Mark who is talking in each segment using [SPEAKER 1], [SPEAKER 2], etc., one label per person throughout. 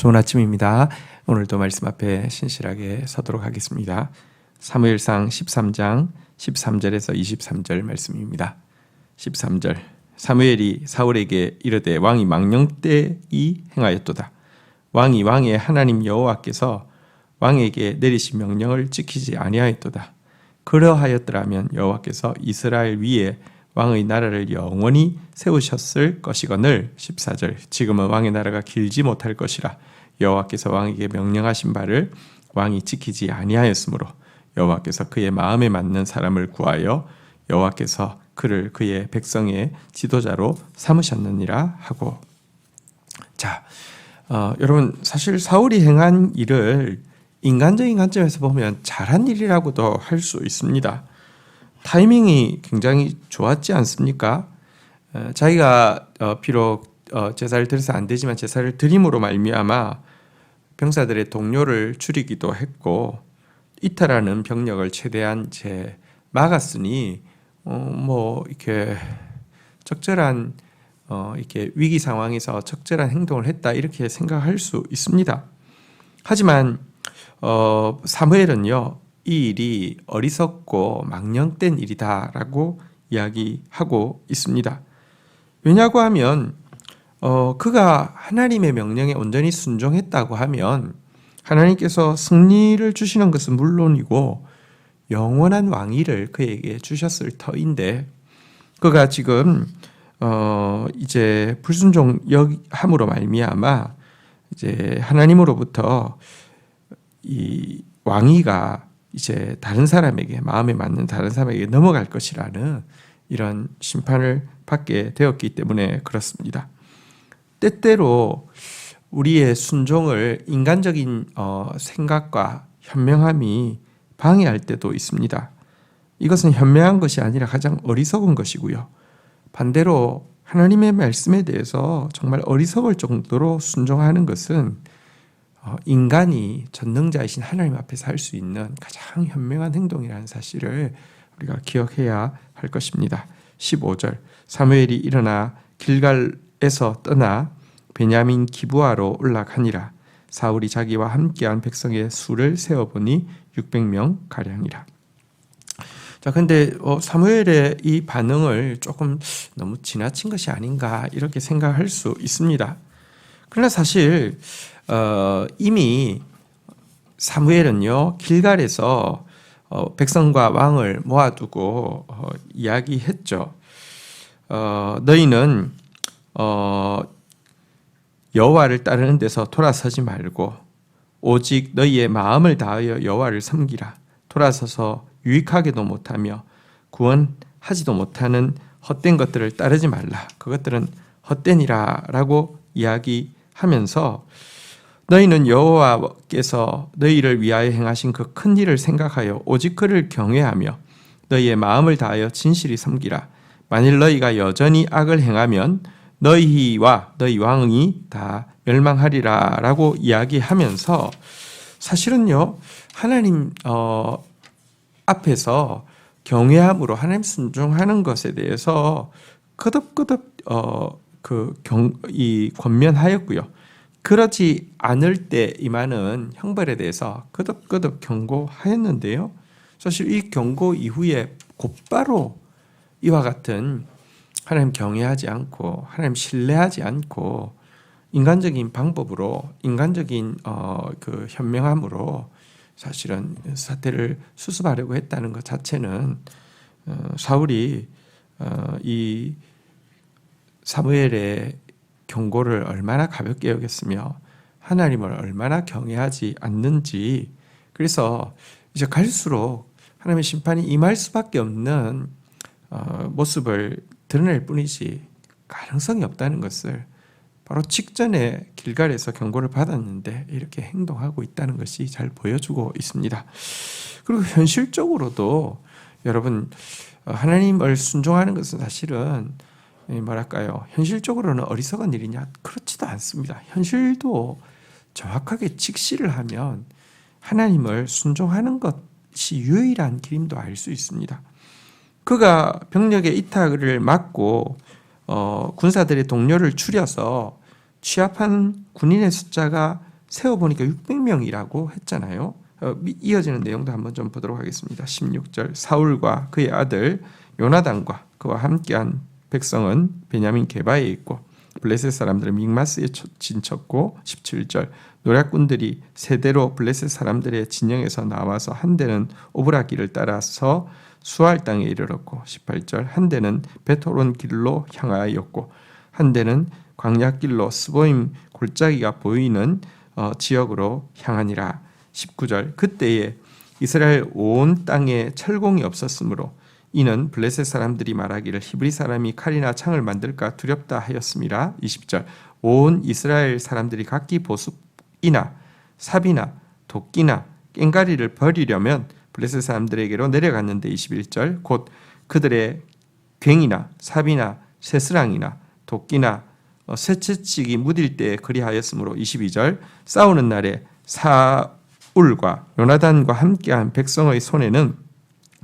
[SPEAKER 1] 좋은 아침입니다. 오늘도 말씀 앞에 신실하게 서도록 하겠습니다. 사무엘상 13장 13절에서 23절 말씀입니다. 13절 사무엘이 사울에게 이르되 왕이 망령 때이 행하였도다. 왕이 왕의 하나님 여호와께서 왕에게 내리신 명령을 지키지 아니하였도다. 그러하였더라면 여호와께서 이스라엘 위에 왕의 나라를 영원히 세우셨을 것이거늘 14절 지금은 왕의 나라가 길지 못할 것이라 여호와께서 왕에게 명령하신 바를 왕이 지키지 아니하였으므로 여호와께서 그의 마음에 맞는 사람을 구하여 여호와께서 그를 그의 백성의 지도자로 삼으셨느니라 하고 자 어, 여러분 사실 사울이 행한 일을 인간적인 관점에서 보면 잘한 일이라고도 할 수 있습니다. 타이밍이 굉장히 좋았지 않습니까? 어, 자기가 어, 비록 어, 제사를 드려서 안 되지만 제사를 드림으로 말미암아 병사들의 동료를 줄이기도 했고 이탈하는 병력을 최대한 제 막았으니 어, 뭐 이렇게 적절한 어, 이렇게 위기 상황에서 적절한 행동을 했다 이렇게 생각할 수 있습니다. 하지만 어, 사무엘은요 이 일이 어리석고 망령된 일이다라고 이야기하고 있습니다. 왜냐고 하면 어, 그가 하나님의 명령에 온전히 순종했다고 하면 하나님께서 승리를 주시는 것은 물론이고 영원한 왕위를 그에게 주셨을 터인데 그가 지금 어 이제 불순종함으로 말미암아 이제 하나님으로부터 이 왕위가 이제 다른 사람에게 마음에 맞는 다른 사람에게 넘어갈 것이라는 이런 심판을 받게 되었기 때문에 그렇습니다. 때때로 우리의 순종을 인간적인 어, 생각과 현명함이 방해할 때도 있습니다. 이것은 현명한 것이 아니라 가장 어리석은 것이고요. 반대로 하나님의 말씀에 대해서 정말 어리석을 정도로 순종하는 것은 어, 인간이 전능자이신 하나님 앞에서 할 수 있는 가장 현명한 행동이라는 사실을 우리가 기억해야 할 것입니다. 15절 사무엘이 일어나 길갈에서 떠나 베냐민 기부하로 올라가니라 사울이 자기와 함께한 백성의 수를 세어 보니 600명 가량이라. 자, 근데 어, 사무엘의 이 반응을 조금 너무 지나친 것이 아닌가 이렇게 생각할 수 있습니다. 그러나 사실 어, 이미 사무엘은요 길갈에서 어, 백성과 왕을 모아두고 어, 이야기했죠. 어, 너희는 어, 여호와를 따르는 데서 돌아서지 말고 오직 너희의 마음을 다하여 여호와를 섬기라. 돌아서서 유익하게도 못하며 구원하지도 못하는 헛된 것들을 따르지 말라. 그것들은 헛된이라라고 이야기 하면서 너희는 여호와께서 너희를 위하여 행하신 그 큰 일을 생각하여 오직 그를 경외하며 너희의 마음을 다하여 진실히 섬기라. 만일 너희가 여전히 악을 행하면 너희와 너희 왕이 다 멸망하리라 라고 이야기하면서 사실은요 하나님 어, 앞에서 경외함으로 하나님 순종하는 것에 대해서 끄덕끄덕 어, 그 경 이 권면하였고요. 그렇지 않을 때 임하는 형벌에 대해서 끄덕끄덕 경고하였는데요. 사실 이 경고 이후에 곧바로 이와 같은 하나님 경외하지 않고 하나님 신뢰하지 않고 인간적인 방법으로 인간적인 어, 그 현명함으로 사실은 사태를 수습하려고 했다는 것 자체는 어, 사울이 어, 이 사무엘의 경고를 얼마나 가볍게 여겼으며 하나님을 얼마나 경외하지 않는지 그래서 이제 갈수록 하나님의 심판이 임할 수밖에 없는 어, 모습을 드러낼 뿐이지 가능성이 없다는 것을 바로 직전에 길갈에서 경고를 받았는데 이렇게 행동하고 있다는 것이 잘 보여주고 있습니다. 그리고 현실적으로도 여러분 어, 하나님을 순종하는 것은 사실은 뭐랄까요 현실적으로는 어리석은 일이냐 그렇지도 않습니다. 현실도 정확하게 직시를 하면 하나님을 순종하는 것이 유일한 길임도 알 수 있습니다. 그가 병력의 이탈을 막고 어, 군사들의 동료를 추려서 취합한 군인의 숫자가 세어보니까 600명이라고 했잖아요. 어, 미- 이어지는 내용도 한번 좀 보도록 하겠습니다. 16절 사울과 그의 아들 요나단과 그와 함께한 백성은 베냐민 게바에 있고 블레셋 사람들은 믹마스에 쳐- 진쳤고 17절 노략군들이 세대로 블레셋 사람들의 진영에서 나와서 한 대는 오브라 길을 따라서 수알 땅에 이르렀고 18절 한 대는 베토론 길로 향하였고 한 대는 광야길로 스보임 골짜기가 보이는 어, 지역으로 향하니라. 19절 그때에 이스라엘 온 땅에 철공이 없었으므로 이는 블레셋 사람들이 말하기를 히브리 사람이 칼이나 창을 만들까 두렵다 하였습니다. 20절. 온 이스라엘 사람들이 각기 보습이나 삽이나 도끼나 깽가리를 버리려면 블레셋 사람들에게로 내려갔는데 21절. 곧 그들의 괭이나 삽이나 쇠스랑이나 도끼나 어, 쇠채찍이 무딜 때 그리하였으므로 22절. 싸우는 날에 사울과 요나단과 함께한 백성의 손에는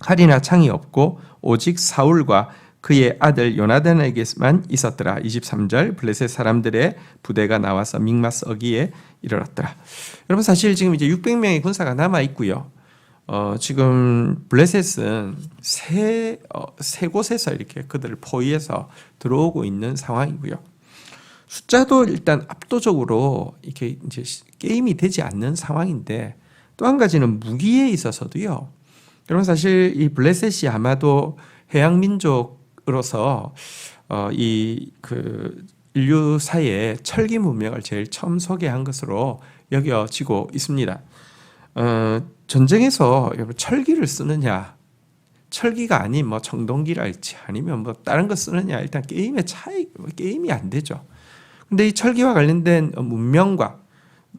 [SPEAKER 1] 칼이나 창이 없고 오직 사울과 그의 아들 요나단에게만 있었더라. 23절 블레셋 사람들의 부대가 나와서 믹마스 어기에 이르렀더라. 여러분 사실 지금 이제 600명의 군사가 남아 있고요. 어, 지금 블레셋은 세, 어, 세 곳에서 이렇게 그들을 포위해서 들어오고 있는 상황이고요. 숫자도 일단 압도적으로 이렇게 이제 게임이 되지 않는 상황인데 또 한 가지는 무기에 있어서도요. 여러분 사실 이 블레셋이 아마도 해양 민족으로서 어, 이그 인류 사의 철기 문명을 제일 처음 소개한 것으로 여겨지고 있습니다. 어, 전쟁에서 철기를 쓰느냐, 철기가 아닌 뭐 청동기랄지 아니면 뭐 다른 거 쓰느냐 일단 게임의 차이 게임이 안 되죠. 근데 이 철기와 관련된 문명과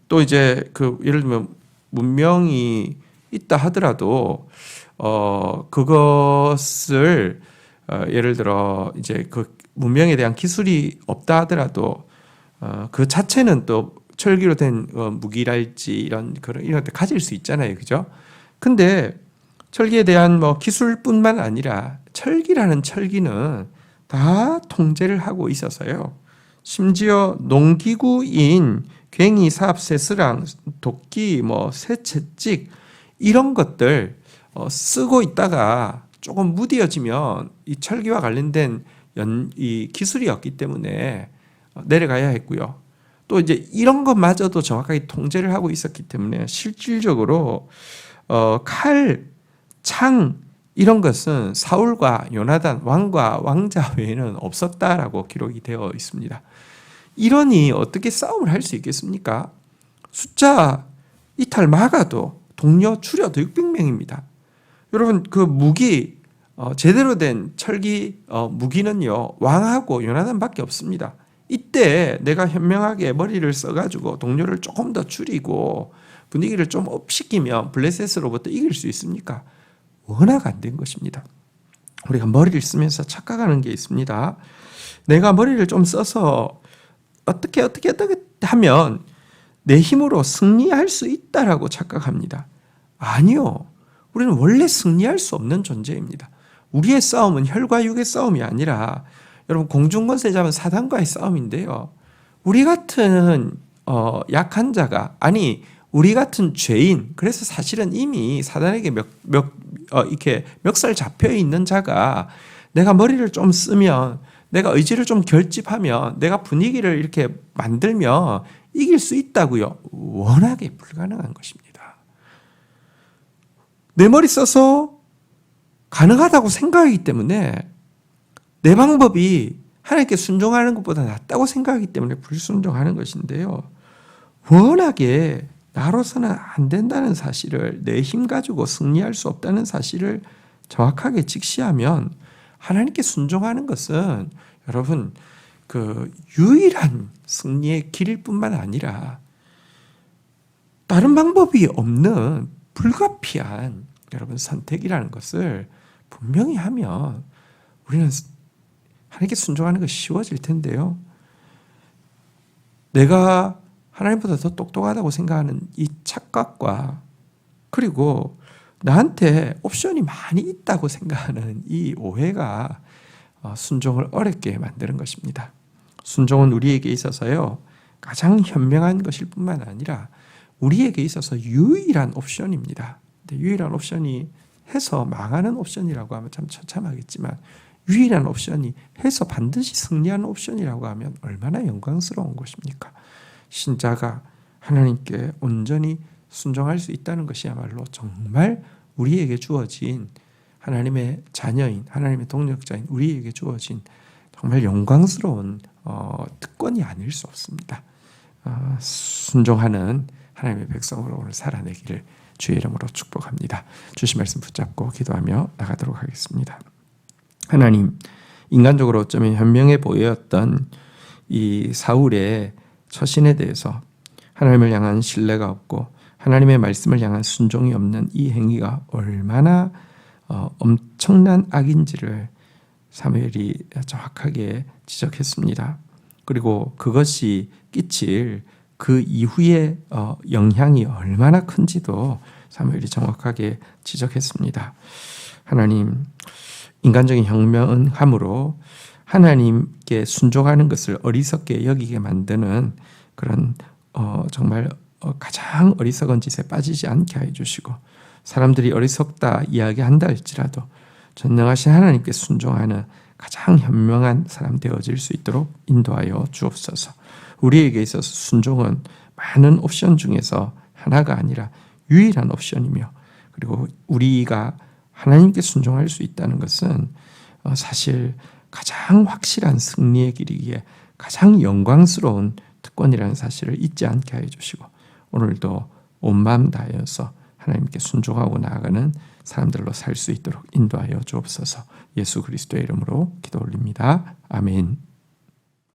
[SPEAKER 1] 또 이제 그 예를 들면 문명이 있다 하더라도 어 그것을 어 예를 들어 이제 그 문명에 대한 기술이 없다 하더라도 어 그 자체는 또 철기로 된 어, 무기랄지 이런 그런 이런 데 가질 수 있잖아요, 그죠? 근데 철기에 대한 뭐 기술뿐만 아니라 철기라는 철기는 다 통제를 하고 있어서요. 심지어 농기구인 괭이, 삽, 쇠스랑, 도끼, 뭐 새채찍 이런 것들 어, 쓰고 있다가 조금 무디어지면 이 철기와 관련된 연, 이 기술이 없기 때문에 어, 내려가야 했고요. 또 이제 이런 것마저도 정확하게 통제를 하고 있었기 때문에 실질적으로 어, 칼, 창 이런 것은 사울과 요나단 왕과 왕자 외에는 없었다라고 기록이 되어 있습니다. 이러니 어떻게 싸움을 할 수 있겠습니까? 숫자 이탈 막아도 동료 추려도 600명입니다. 여러분 그 무기 어, 제대로 된 철기 어, 무기는요 왕하고 요나단밖에 없습니다. 이때 내가 현명하게 머리를 써가지고 동료를 조금 더 줄이고 분위기를 좀 업시키면 블레셋으로부터 이길 수 있습니까? 워낙 안 된 것입니다. 우리가 머리를 쓰면서 착각하는 게 있습니다. 내가 머리를 좀 써서 어떻게 어떻게 어떻게 하면 내 힘으로 승리할 수 있다라고 착각합니다. 아니요. 우리는 원래 승리할 수 없는 존재입니다. 우리의 싸움은 혈과 육의 싸움이 아니라 여러분 공중권세자면 사단과의 싸움인데요. 우리 같은 어, 약한 자가 아니 우리 같은 죄인 그래서 사실은 이미 사단에게 몇, 몇 어, 이렇게 멱살 잡혀 있는 자가 내가 머리를 좀 쓰면 내가 의지를 좀 결집하면 내가 분위기를 이렇게 만들면 이길 수 있다고요. 워낙에 불가능한 것입니다. 내 머리 써서 가능하다고 생각하기 때문에 내 방법이 하나님께 순종하는 것보다 낫다고 생각하기 때문에 불순종하는 것인데요. 워낙에 나로서는 안 된다는 사실을 내 힘 가지고 승리할 수 없다는 사실을 정확하게 직시하면 하나님께 순종하는 것은 여러분 그 유일한 승리의 길일 뿐만 아니라 다른 방법이 없는 불가피한 여러분 선택이라는 것을 분명히 하면 우리는 하나님께 순종하는 것이 쉬워질 텐데요. 내가 하나님보다 더 똑똑하다고 생각하는 이 착각과 그리고 나한테 옵션이 많이 있다고 생각하는 이 오해가 어, 순종을 어렵게 만드는 것입니다. 순종은 우리에게 있어서요 가장 현명한 것일 뿐만 아니라 우리에게 있어서 유일한 옵션입니다. 유일한 옵션이 해서 망하는 옵션이라고 하면 참 처참하겠지만 유일한 옵션이 해서 반드시 승리하는 옵션이라고 하면 얼마나 영광스러운 것입니까? 신자가 하나님께 온전히 순종할 수 있다는 것이야말로 정말 우리에게 주어진 하나님의 자녀인 하나님의 동력자인 우리에게 주어진 정말 영광스러운 어, 특권이 아닐 수 없습니다. 어, 순종하는 하나님의 백성으로 오늘 살아내기를 주의 이름으로 축복합니다. 주신 말씀 붙잡고 기도하며 나가도록 하겠습니다. 하나님, 인간적으로 어쩌면 현명해 보였던 이 사울의 처신에 대해서 하나님을 향한 신뢰가 없고 하나님의 말씀을 향한 순종이 없는 이 행위가 얼마나 어, 엄청난 악인지를 사무엘이 정확하게 지적했습니다. 그리고 그것이 끼칠 그 이후의 어, 영향이 얼마나 큰지도 사무엘이 정확하게 지적했습니다. 하나님, 인간적인 혁명함으로 하나님께 순종하는 것을 어리석게 여기게 만드는 그런 어, 정말 어, 가장 어리석은 짓에 빠지지 않게 해 주시고 사람들이 어리석다 이야기한다 할지라도 전능하신 하나님께 순종하는 가장 현명한 사람 되어질 수 있도록 인도하여 주옵소서. 우리에게 있어서 순종은 많은 옵션 중에서 하나가 아니라 유일한 옵션이며 그리고 우리가 하나님께 순종할 수 있다는 것은 어, 사실 가장 확실한 승리의 길이기에 가장 영광스러운 특권이라는 사실을 잊지 않게 해 주시고 오늘도 온 마음 다하여서 하나님께 순종하고 나아가는 사람들로 살 수 있도록 인도하여 주옵소서 예수 그리스도의 이름으로 기도 올립니다. 아멘.